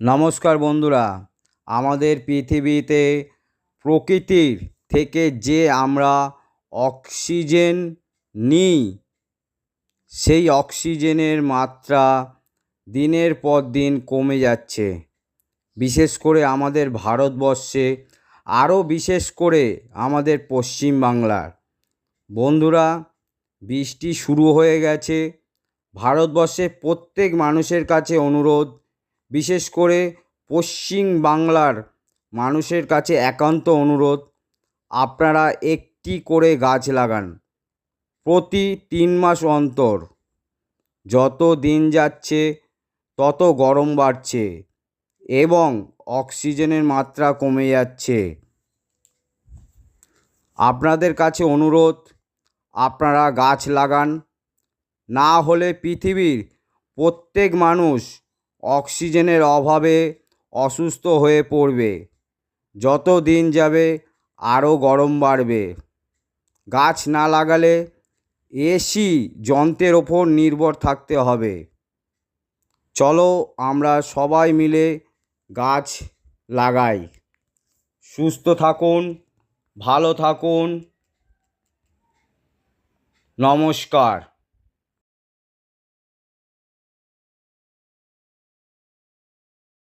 নমস্কার বন্ধুরা, আমাদের পৃথিবীতে প্রকৃতির থেকে যে আমরা অক্সিজেন নিই, সেই অক্সিজেনের মাত্রা দিনের পর দিন কমে যাচ্ছে। বিশেষ করে আমাদের ভারতবর্ষে, আরও বিশেষ করে আমাদের পশ্চিমবাংলার বন্ধুরা, বৃষ্টি শুরু হয়ে গেছে। ভারতবর্ষে প্রত্যেক মানুষের কাছে অনুরোধ বিশেষ করে পশ্চিম বাংলার মানুষের কাছে একান্ত অনুরোধ, আপনারা একটি করে গাছ লাগান প্রতি তিন মাস অন্তর। যত দিন যাচ্ছে, তত গরম বাড়ছে এবং অক্সিজেনের মাত্রা কমে যাচ্ছে। আপনাদের কাছে অনুরোধ, আপনারা গাছ লাগান। না হলে পৃথিবীর প্রত্যেক মানুষ অক্সিজেনের অভাবে অসুস্থ হয়ে পড়বে। যত দিন যাবে আরও গরম বাড়বে। গাছ না লাগালে এসি যন্ত্রের ওপর নির্ভর থাকতে হবে। চলো আমরা সবাই মিলে গাছ লাগাই। সুস্থ থাকুন, ভালো থাকুন। নমস্কার।